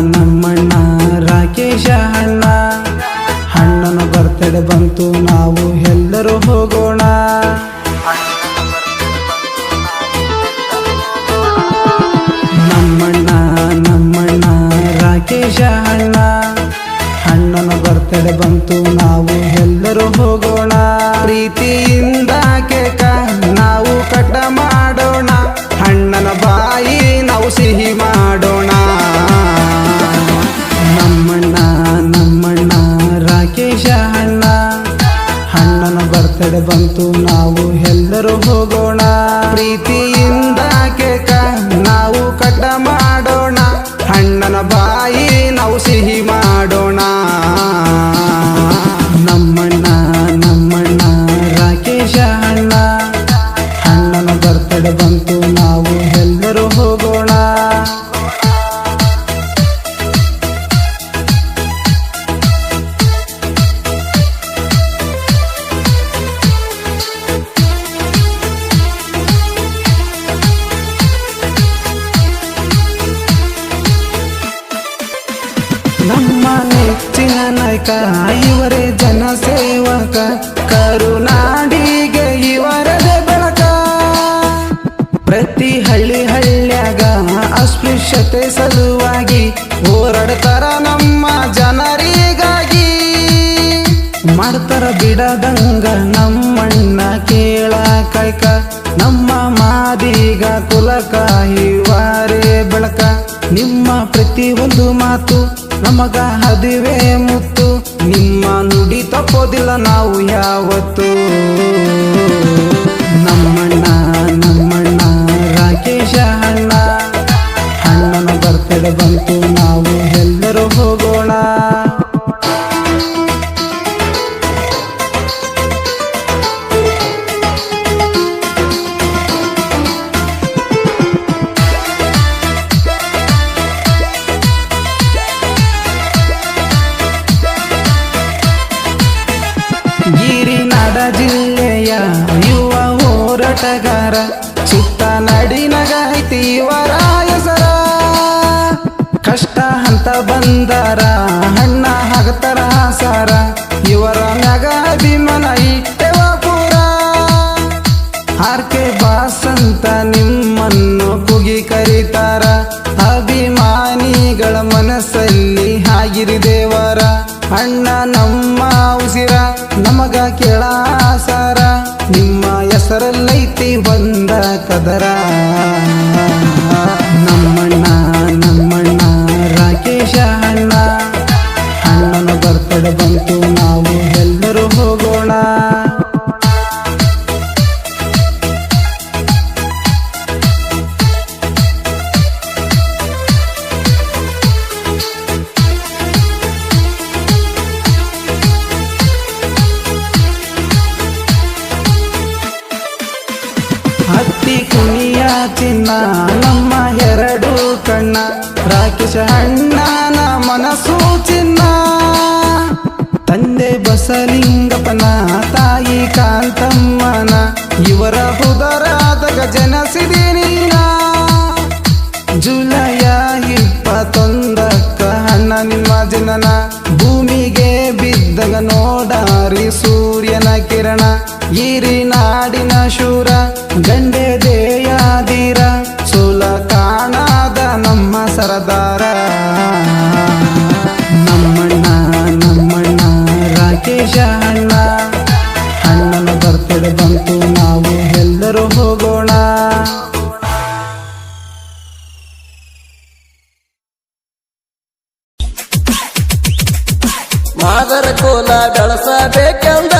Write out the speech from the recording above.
ನಮ್ಮಣ್ಣ ರಾಕೇಶ ಅಣ್ಣ. ಅಣ್ಣನ ಬರ್ತಡೆ ಬಂತು, ನಾವು ಎಲ್ಲರೂ ಹೋಗೋಣ. ನಮ್ಮಣ್ಣ ನಮ್ಮಣ್ಣ ರಾಕೇಶ ಅಣ್ಣ. ಅಣ್ಣನ ಬರ್ತಡೆ ಬಂತು, ನಾವು ಎಲ್ಲರೂ ಹೋಗೋಣ. ಪ್ರೀತಿಯಿಂದ ಕೇಕ ಬಂತು, ನಾವು ಎಲ್ಲರೂ ಹೋಗೋಣ. ಪ್ರೀತಿಯಿಂದ ಕೇಕ ನಾವು ಕಟ ಮಾಡೋಣ. ಅಣ್ಣನ ಬಾಯಿ ನಾವು ಸಿಹಿ ಮಾಡೋಣ. ನಮ್ಮಣ್ಣ ನಮ್ಮಣ್ಣ, ರಾಕೇಶ ಅಣ್ಣ. ಅಣ್ಣನ ಬರ್ತಡೆ ಬಂತು, ನಾವು ಎಲ್ಲರೂ ಹೋಗೋಣ. ನೆಚ್ಚಿನ ನಾಯಕ, ಇವರೇ ಜನಸೇವಕ ಕರುನಾಡಿಗೆ ಇವರದೇ ಬೆಳಕ. ಪ್ರತಿ ಹಳ್ಳಿ ಹಳ್ಳ್ಯಾಗ ಅಸ್ಪೃಶ್ಯತೆ ಸಲುವಾಗಿ ಹೋರಾಡ್ತಾರ ನಮ್ಮ ಜನರಿಗಾಗಿ. ಮಾಡ್ತಾರ ಬಿಡದಂಗ ನಮ್ಮಣ್ಣ ಕೇಳ ಕೈಕ ನಮ್ಮ ಮಾದಿಗ ಕುಲಕ ಇವರೇ ಬೆಳಕ. ನಿಮ್ಮ ಪ್ರತಿಯೊಂದು ಮಾತು ನಮಗ ಹದಿವೆ ಮುತ್ತು ನಿಮ್ಮ ನುಡಿ ತಪ್ಪೋದಿಲ್ಲ ನಾವು ಯಾವತ್ತು. ಗಿರಿನಾಡ ಜಿಲ್ಲೆಯ ಯುವ ಹೋರಾಟಗಾರ, ಸುತ್ತ ನಡಿನಗ ಹೆಸರ ಕಷ್ಟ ಹಂತ ಬಂದಾರ ಹಣ್ಣ ಹಗತರ ಸಾರ ಇವರ ನಗ ಅಭಿಮಾನ ಇಟ್ಟೆವಾಪುರ ಪೂರ ಆರ್ ಕೆ ಬಾಸ್ ಅಂತ ನಿಮ್ಮನ್ನು ಕುಗಿ ಕರೀತಾರ, ಅಭಿಮಾನಿಗಳ ಮನಸ್ಸಲ್ಲಿ ಹಾಗಿರಿ ದೇವರ. ಅಣ್ಣ ನಮ್ಮ ಉಸಿರ ನಮಗ ಕೇಳಾಸಾರ ನಿಮ್ಮ ಹೆಸರಲ್ಲೈತಿ ಬಂದ ಕದರ. ನಮ್ಮಣ್ಣ ನಮ್ಮಣ್ಣ ರಾಕೇಶ. ಚಿನ್ನ ನಮ್ಮ ಎರಡು ಕಣ್ಣ. ರಾಕೇಶ ಅಣ್ಣನ ಮನಸ್ಸು ಚಿನ್ನ. ತಂದೆ ಬಸಲಿಂಗಪ್ಪನ, ತಾಯಿ ಕಾಂತಮ್ಮನ. ಇವರ ಹುದರಾದಾಗ ನೀನ ಜುಲೈ ಇಪ್ಪತ್ತೊಂದಕ್ಕ ಅಣ್ಣ, ನಿಮ್ಮ ಜನನ. ಭೂಮಿಗೆ ಬಿದ್ದಾಗ ನೋಡಾರಿ ಸೂರ್ಯನ ಕಿರಣ. ಈರಿ ಸರದಾರ ನಮ್ಮಣ್ಣ ನಮ್ಮಣ್ಣ ರಾಕೇಶ ಅಣ್ಣ. ಅಣ್ಣನ ಬರ್ತಡೆ ಬಂತು ನಾವು ಎಲ್ಲರೂ ಹೋಗೋಣ. ಮಾದರ ಕೋಲ ಬೆಳಸಬೇಕೆಂದ